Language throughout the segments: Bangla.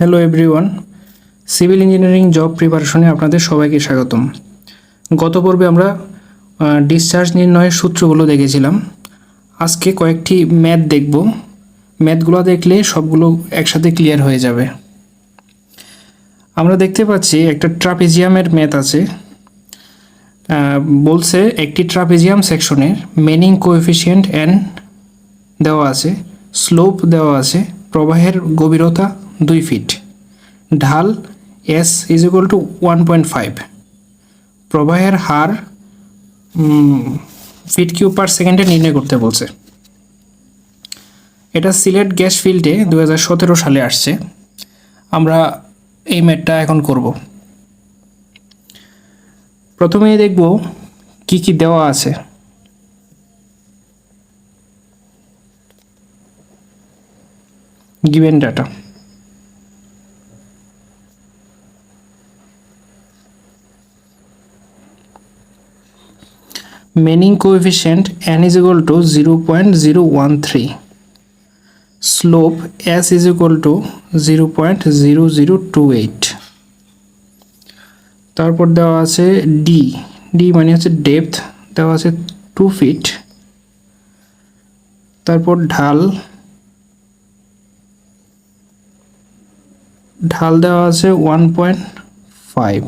Hello everyone civil engineering job প্রিপারেশনে আপনাদের সবাইকে স্বাগতম। গত পর্বে আমরা ডিসচার্জ নির্ণয়ের সূত্রগুলো দেখেছিলাম। আজকে কয়েকটি ম্যাথ দেখব। ম্যাথগুলো দেখলে সবগুলো একসাথে ক্লিয়ার হয়ে যাবে। আমরা দেখতে পাচ্ছি একটা ট্রাপিজিয়ামের ম্যাথ আছে। বলছে একটি ট্রাপিজিয়াম সেকশনের মেনিং কোএফিসিয়েন্ট অ্যান্ড দেওয়া আছে স্লোপ দেওয়া আছে, প্রবাহের গভীরতা দুই ফিট ঢাল S is equal to one point five প্রবাহের হার ফিট কিউব পার সেকেন্ডে নির্ণয় করতে বলছে। এটা সিলেট গ্যাস ফিল্ডে দু হাজার সতেরো সালে আসছে। আমরা এই ম্যাটটা এখন করব। প্রথমেই দেখব কি কি দেওয়া আছে। Given data. Manning coefficient n is equal to 0.013. Slope s is equal to 0.0028. তারপর দেওয়া আছে ডি ডি মানে হচ্ছে ডেপথ দেওয়া আছে টু ফিট তারপর ঢাল ঢাল দেওয়া আছে ওয়ান পয়েন্ট ফাইভ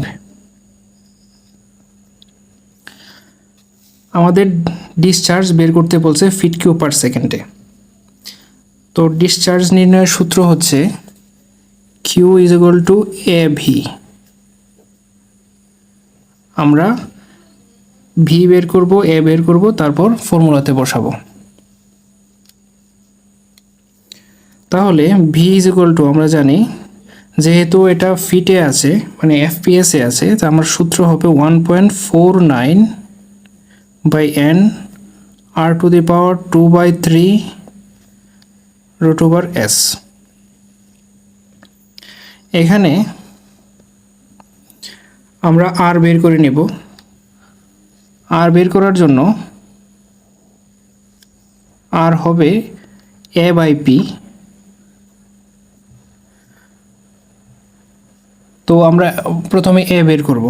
আমাদের ডিসচার্জ বের করতে বলছে ফিট কিউ পার সেকেন্ডে তো ডিসচার্জ নির্ণয়ের সূত্র হচ্ছে Q is equal to A V আমরা ভি বের করব এ বের করব, তারপর ফর্মুলাতে বসাবো। তাহলে ভি ইজ ইকুয়াল টু আমরা জানি যেহেতু এটা ফিটে আছে মানে এফপিএসে আছে, তা আমার সূত্র হবে one point four nine by N R to the power two by three root over S এখানে আমরা আর বের করে নেব। আর বের করার জন্য আর হবে এ বাই পি তো আমরা প্রথমে এ বের করব।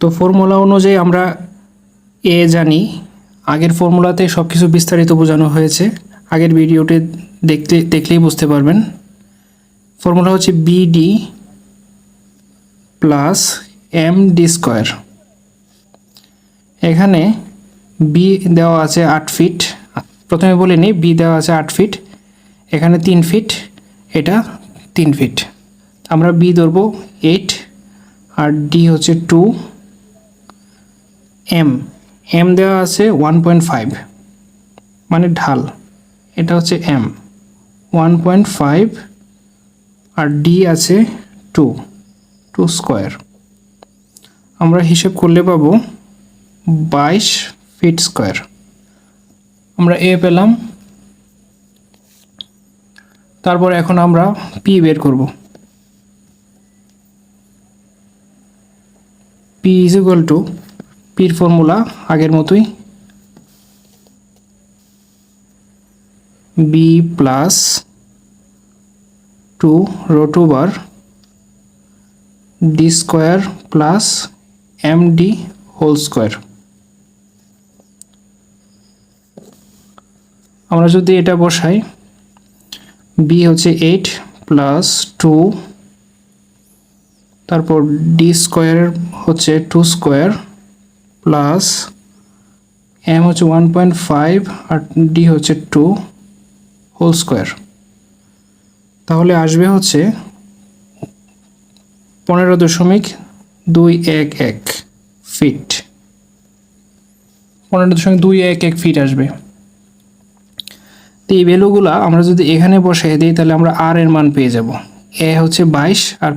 তো ফর্মুলা অনুযায়ী আমরা এ জানি। আগের ফর্মুলাতে সব কিছু বিস্তারিত বোঝানো হয়েছে। আগের ভিডিওতে দেখতে, দেখলেই বুঝতে পারবেন। ফর্মুলা হচ্ছে BD plus M D square এখানে বি দেওয়া আছে আট ফিট প্রথমে বলে নিই বি দেওয়া আছে আট ফিট এখানে তিন ফিট এটা তিন ফিট আমরা বি ধরবো এইট আর ডি হচ্ছে টু এম এম দেওয়া আছে ওয়ান পয়েন্ট ফাইভ মানে ঢাল। এটা হচ্ছে এম ওয়ান পয়েন্ট ফাইভ আর ডি আছে টু টু স্কোয়ার আমরা হিসেব করলে পাবো বাইশ ফিট স্কোয়ার আমরা এ পেলাম। তারপর এখন আমরা পি বের করব। পি ইজ ইকুয়াল টু পির ফর্মুলা আগের মতোই। B plus two root over D square plus M D whole square আমরা যদি এটা বসাই বি হচ্ছে এইট প্লাস টু তারপর ডি স্কোয়ার হচ্ছে টু স্কোয়ার প্লাস এম হচ্ছে ওয়ান পয়েন্ট ফাইভ আর ডি হচ্ছে টু হোল স্কোয়ার তাহলে আসবে হচ্ছে পনেরো দশমিক দুই এক এক ফিট পনেরো দশমিক দুই এক এক ফিট আসবে। তো এই ভ্যালুগুলো আমরা যদি এখানে বসাই দিই, তাহলে আমরা আর এর মান পেয়ে যাব। এ হচ্ছে বাইশ আর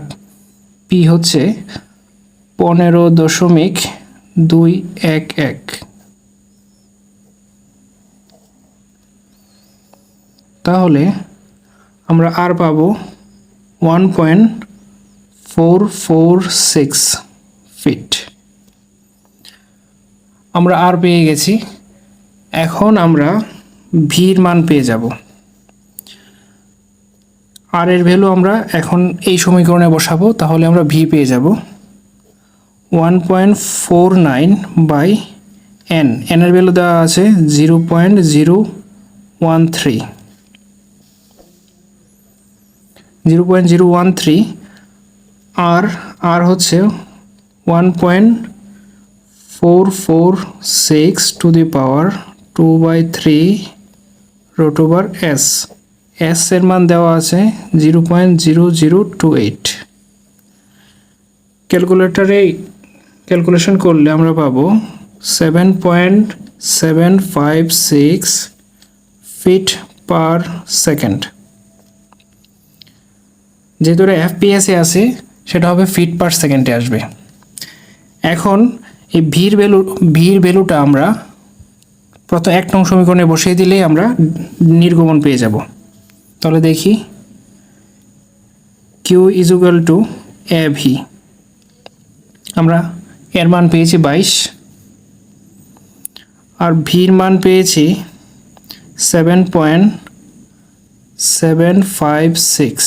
পি হচ্ছে পনেরো দশমিক দুই এক এক। তাহলে আমরা আর পাবো one point four four six feet আমরা আর পেয়ে গেছি। এখন আমরা ভির মান পেয়ে যাব। আর এর ভ্যালু আমরা এখন এই সমীকরণে বসাবো, তাহলে আমরা ভি পেয়ে যাব। One point four nine by N এনের ভ্যালু দেওয়া আছে zero point zero one three zero point zero one three আর আর হচ্ছে one point four four six to the power two by three root over S S এর মান দেওয়া আছে zero point zero zero two eight ক্যালকুলেটারে ক্যালকুলেশন করলে আমরা পাবো seven point seven five six feet per second যেহেতু এটা এফপিএসে আছে, সেটা হবে ফিট পার সেকেন্ডে আসবে। এখন এই ভির ভ্যালু ভির ভ্যালুটা আমরা প্রথম এক নং সমীকরণে বসিয়ে দিলেই আমরা নির্গমন পেয়ে যাব। তাহলে দেখি। Q is equal to A V আমরা এর মান পেয়েছি বাইশ। আর ভির মান পেয়েছি seven point seven five six.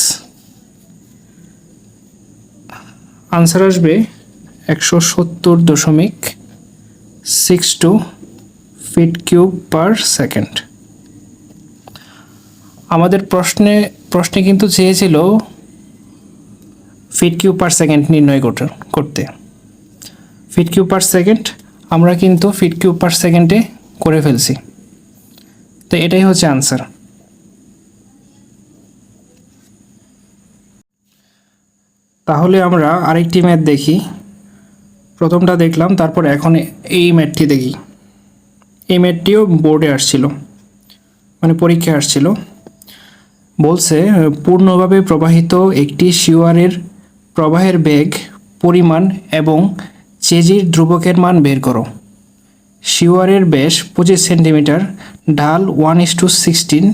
Answer আসবে একশো সত্তর দশমিক six two feet cube per second. আমাদের প্রশ্নে প্রশ্নে কিন্তু চেয়েছিল ফিট কিউব পার সেকেন্ড নির্ণয় করতে ফিট কিউব পার সেকেন্ড আমরা কিন্তু ফিট কিউব পার সেকেন্ডে করে ফেলছি। তো এটাই হচ্ছে আনসার তাহলে আমরা আরেকটি ম্যাথ দেখি। প্রথমটা দেখলাম, তারপর এখন এই ম্যাথটি দেখি। এই ম্যাথটিও বোর্ডে আসছিল মানে পরীক্ষায় আসছিল। বলছে, পূর্ণভাবে প্রবাহিত একটি শিওয়ারের প্রবাহের বেগ, পরিমাণ এবং চেজির ধ্রুবকের মান বের করো। শিওয়ারের ব্যাস পঁচিশ সেন্টিমিটার, ঢাল one is to sixteen,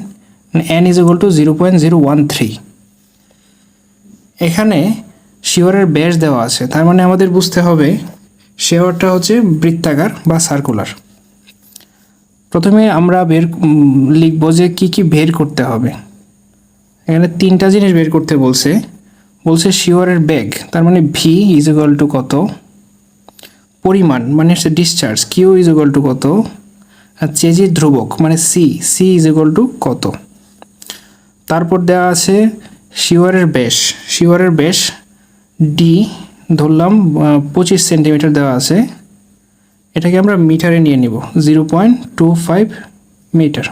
N is equal to zero point zero one three. এখানে শিওরের ব্যাস দেওয়া আছে, তার মানে আমাদের বুঝতে হবে শিওরটা হচ্ছে বৃত্তাকার বা সার্কুলার প্রথমে আমরা বের লিখব যে কি কি বের করতে হবে। এখানে তিনটা জিনিস বের করতে বলছে। বলছে শিওরের ব্যাগ তার মানে ভি ইজ ইকুয়াল টু কত? পরিমাণ মানে হচ্ছে discharge Q is equal to কত? আর চেজির ধ্রুবক মানে C C is equal to কত? তারপর দেওয়া আছে শিওরের ব্যাস শিওরের ব্যাস ডি ধরলাম পঁচিশ সেন্টিমিটার দেওয়া আছে। এটাকে আমরা মিটারে নিয়ে নিব zero point two five metre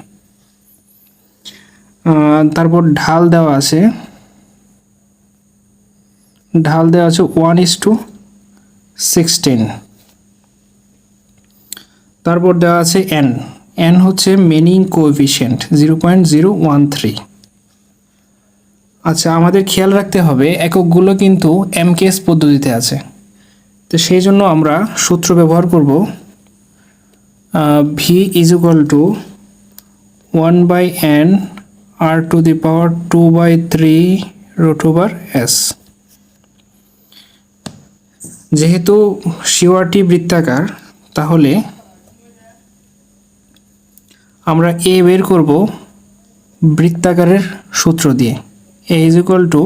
তারপর ঢাল দেওয়া আছে। ঢাল দেওয়া আছে ওয়ান ইস টু সিক্সটিন তারপর দেওয়া আছে এন এন হচ্ছে Manning coefficient zero point zero one three আচ্ছা আমাদের খেয়াল রাখতে হবে, এককগুলো কিন্তু এমকেএস পদ্ধতিতে আছে। তো সেই জন্য আমরা সূত্র ব্যবহার করব V is equal to one by N R to the power two by three root over S যেহেতু শিওয়ারটি বৃত্তাকার, তাহলে আমরা এ বের করব বৃত্তাকারের সূত্র দিয়ে। A is equal to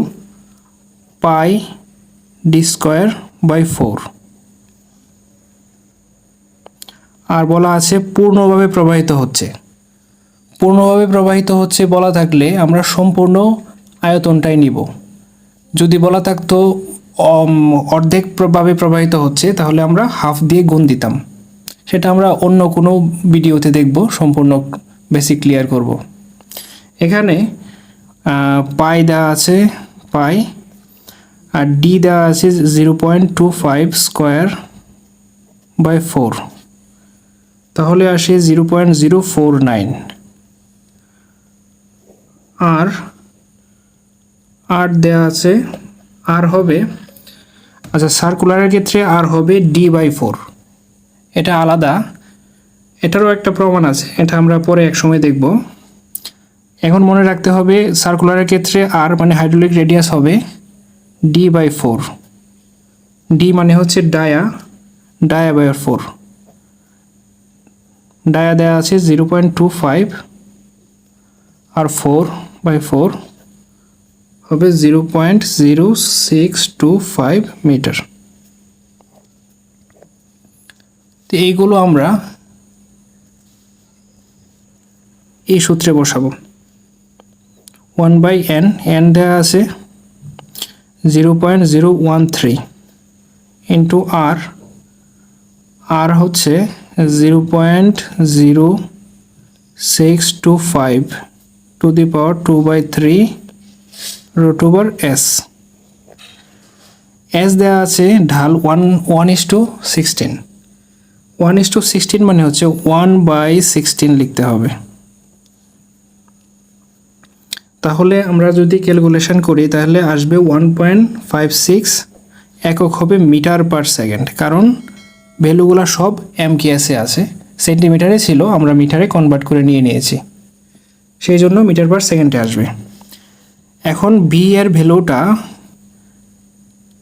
pi D square by four আর বলা আছে পূর্ণভাবে প্রবাহিত হচ্ছে। পূর্ণভাবে প্রবাহিত হচ্ছে বলা থাকলে আমরা সম্পূর্ণ আয়তনটাই নিব। যদি বলা থাকতো অম, অর্ধেক ভাবে প্রবাহিত হচ্ছে তাহলে আমরা হাফ দিয়ে গুণ দিতাম। সেটা আমরা অন্য কোনো ভিডিওতে দেখব, সম্পূর্ণ বেসিক ক্লিয়ার করব। এখানে পাই দেওয়া আছে, পাই, আর ডি দেওয়া আছে zero point two five square by four তাহলে আসে zero point zero four nine আর আর দেওয়া আছে আর হবে আচ্ছা সার্কুলারের ক্ষেত্রে আর হবে ডি বাই ফোর এটা আলাদা। এটারও একটা প্রমাণ আছে, এটা আমরা পরে এক সময় দেখব। এখন মনে রাখতে হবে সার্কুলারের ক্ষেত্রে আর মানে হাইড্রোলিক রেডিয়াস হবে ডি বাই ফোর ডি মানে হচ্ছে dia dia by four dia দেওয়া আছে জিরো পয়েন্ট টু ফাইভ আর ফোর বাই ফোর হবে zero point zero six two five metre তো এইগুলো আমরা এই সূত্রে বসাবো। ওয়ান বাই এন এন দেওয়া আছে zero point zero one three into R. R হচ্ছে zero point zero six two five to the power two by three root over S. S দেওয়া আছে ঢাল one one is to sixteen. One is to sixteen মানে হচ্ছে ওয়ান বাই সিক্সটিন লিখতে হবে। তাহলে আমরা যদি ক্যালকুলেশন করি, তাহলে আসবে ওয়ান পয়েন্ট ফাইভ সিক্স একক হবে মিটার পার সেকেন্ড। কারণ ভ্যালুগুলো সব এম এমকেএসে আছে। সেন্টিমিটারে ছিল, আমরা মিটারে কনভার্ট করে নিয়ে নিয়েছি। সেই জন্য মিটার পার সেকেন্ডে আসবে। এখন বি এর ভ্যালুটা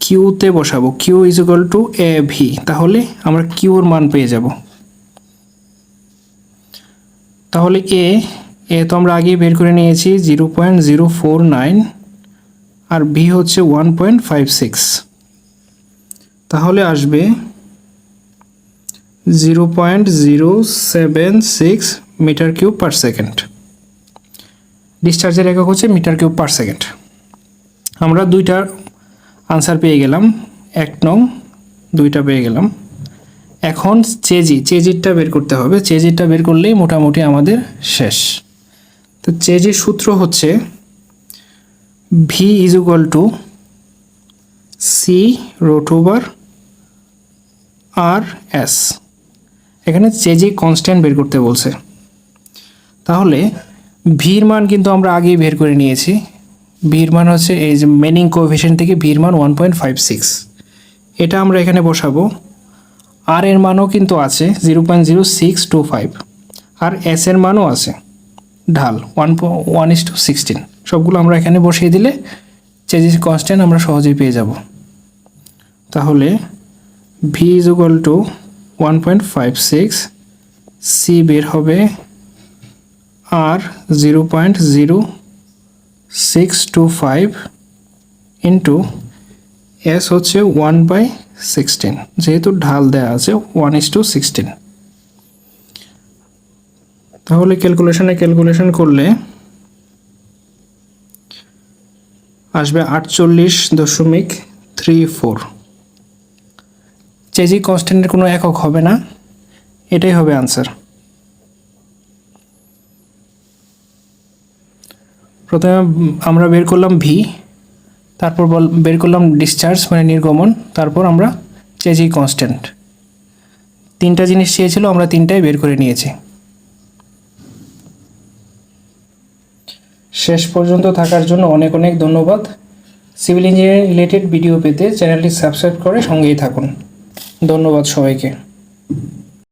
কিউতে বসাবো। Q is equal to A V তাহলে আমরা কিউর মান পেয়ে যাব। তাহলে এ এ তো আমরা আগেই বের করে নিয়েছি, zero point zero four nine. আর ভি হচ্ছে ওয়ান পয়েন্ট ফাইভ সিক্স। তাহলে আসবে zero point zero seven six metre cube per second. ডিসচার্জের একক হচ্ছে মিটার কিউব পার সেকেন্ড। আমরা দুইটা আনসার পেয়ে গেলাম। এক নং, দুইটা পেয়ে গেলাম। এখন চেজি চেজিরটা বের করতে হবে। চেজিরটা বের করলেই মোটামুটি আমাদের শেষ। তো চেজির সূত্র হচ্ছে V is equal to C root over R S এখানে চেজি কনস্ট্যান্ট বের করতে বলছে। তাহলে ভির মান কিন্তু আমরা আগেই বের করে নিয়েছি। ভির মান হচ্ছে এই যে মেনিং কোভিশন থেকে ভির মান ওয়ান পয়েন্ট ফাইভ সিক্স এটা আমরা এখানে বসাবো। আর এর মানও কিন্তু আছে zero point zero six two five আর এস এর মানও আছে ঢাল one one is to sixteen সবগুলো আমরা এখানে বসিয়ে দিলে চেজিস কনস্ট্যান্ট আমরা সহজেই পেয়ে যাব। তাহলে V is equal to one point five six C বের হবে R zero point zero six two five into S হচ্ছে ওয়ান বাই সিক্সটিন যেহেতু ঢাল দেওয়া আছে ওয়ান ইস টু সিক্সটিন তাহলে ক্যালকুলেশনে ক্যালকুলেশন করলে আসবে আটচল্লিশ দশমিক থ্রি ফোর। চেজি কনস্ট্যান্টের কোনো একক হবে না, এটাই হবে আনসার প্রথমে আমরা বের করলাম ভি তারপর বল, বের করলাম ডিসচার্জ মানে নির্গমন, তারপর আমরা চেজি কনস্ট্যান্ট তিনটা জিনিস চেয়েছিল, আমরা তিনটাই বের করে নিয়েছি। শেষ পর্যন্ত থাকার জন্য অনেক অনেক ধন্যবাদ। সিভিল ইঞ্জিনিয়ারিং রিলেটেড ভিডিও পেতে চ্যানেলটি সাবস্ক্রাইব করে সঙ্গেই থাকুন। ধন্যবাদ সবাইকে।